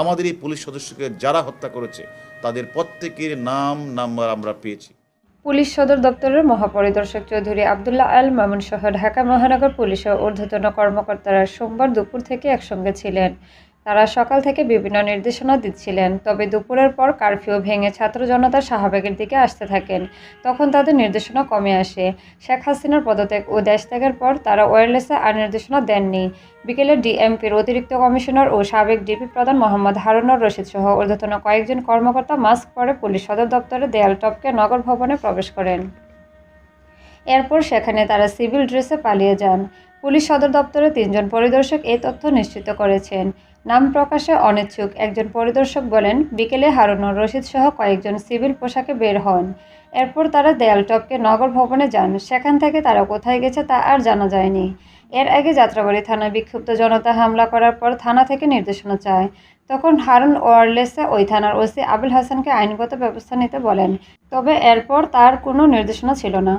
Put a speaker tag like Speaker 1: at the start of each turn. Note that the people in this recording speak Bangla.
Speaker 1: আমাদের এই পুলিশ সদস্যকে যারা হত্যা করেছে, তাদের প্রত্যেকের নাম, নাম্বার আমরা পেয়েছি।
Speaker 2: পুলিশ সদর দপ্তরের মহাপরিদর্শক চৌধুরী আবদুল্লাহ আল মামুন সহ ঢাকা মহানগর পুলিশের ঊর্ধ্বতন কর্মকর্তারা সোমবার দুপুর থেকে একসঙ্গে ছিলেন। তারা সকাল থেকে বিভিন্ন নির্দেশনা দিচ্ছিলেন, তবে দুপুরের পর কারফিউ ভেঙে ছাত্র জনতা শাহবাগের দিকে আসতে থাকেন। তখন তাদের নির্দেশনা কমে আসে। শেখ হাসিনার পদত্যাগ ও দেশ ত্যাগের পর তারা ওয়্যারলেসে আর নির্দেশনা দেননি। বিকেলে ডিএমপির অতিরিক্ত কমিশনার ও সাবেক ডিপি প্রধান মোহাম্মদ হারুনুর রশিদ সহ ঊর্ধ্বতন কয়েকজন কর্মকর্তা মাস্ক পরে পুলিশ সদর দপ্তরে দেয়াল টপকে নগর ভবনে প্রবেশ করেন। এরপর সেখানে তারা সিভিল ড্রেসে পালিয়ে যান। পুলিশ সদর দপ্তরে তিনজন পরিদর্শক এই তথ্য নিশ্চিত করেছেন। নাম প্রকাশে অনিচ্ছুক। একজন পরিদর্শক বলেন, বিকেলে হারুনুর রশিদ সহ কয়েকজন সিভিল পোশাকে বের হন। এরপর তারা দেয়াল টপকে নগর ভবনে যান। সেখান থেকে তারা কোথায় গেছে তা আর জানা যায়নি। এর আগে যাত্রাবাড়ি থানায় বিক্ষুব্ধ জনতা হামলা করার পর থানা থেকে নির্দেশনা চায়। তখন হারুন ওয়ারলেসে ওই থানার ওসি আবুল হাসানকে আইনগত ব্যবস্থা নিতে বলেন। তবে এরপর তার কোনো নির্দেশনা ছিল না।